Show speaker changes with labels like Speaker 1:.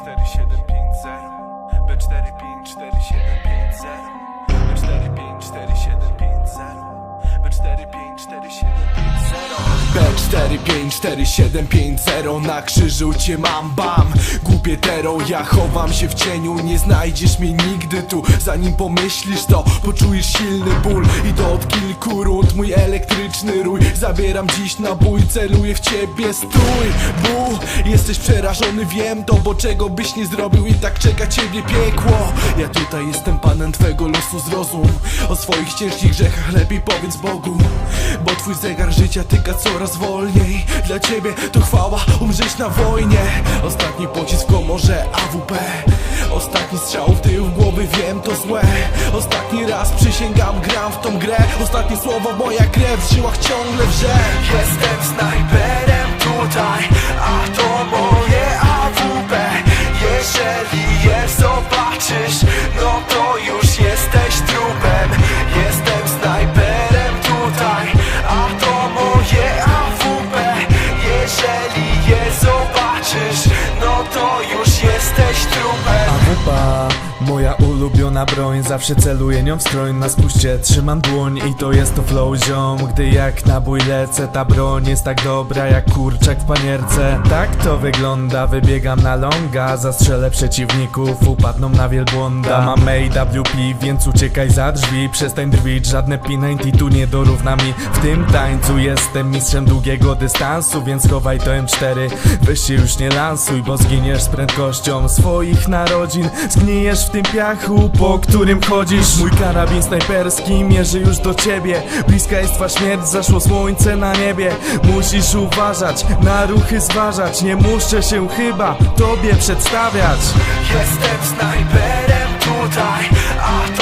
Speaker 1: steady shit. B45450 na krzyżu cię mam bam. Głupie tero, ja chowam się w cieniu. Nie znajdziesz mnie nigdy tu. Zanim pomyślisz to poczujesz silny ból. I to od kilku rund. Mój elektryczny rój. Zabieram dziś na bój, celuję w ciebie. Stój Bu, jesteś przerażony, wiem to Bo czego byś nie zrobił. I tak czeka ciebie piekło. Ja tutaj jestem panem twego losu. Zrozum O swoich ciężkich grzechach. Lepiej powiedz Bogu Bo twój zegar życia tyka coraz wolniej. Dla ciebie to chwała umrzeć na wojnie. Ostatni pocisk w komorze AWP Ostatni strzał w tył głowy wiem to złe. Ostatni raz przysięgam gram w tą grę. Ostatnie słowo moja krew w żyłach ciągle wrze. Jestem snajperem tutaj
Speaker 2: moja ulubiona broń Zawsze celuję nią w skroń Na spuście trzymam dłoń i to jest to flow ziom. Gdy jak na bój lecę Ta broń jest tak dobra jak kurczak w panierce. Tak to wygląda, wybiegam na longa Zastrzelę przeciwników, upadną na wielbłąda. Mam AWP, więc uciekaj za drzwi. Przestań drwić, żadne P90 tu nie dorówna mi. W tym tańcu jestem mistrzem długiego dystansu Więc chowaj to M4, weź się już nie lansuj Bo zginiesz z prędkością swoich narodzin. Zgnijesz w tym piachu, po którym chodzisz? Mój karabin snajperski mierzy już do ciebie. Bliska jest twa śmierć, zaszło słońce na niebie. Musisz uważać, na ruchy zważać. Nie muszę się chyba tobie przedstawiać.
Speaker 1: Jestem snajperem tutaj, a to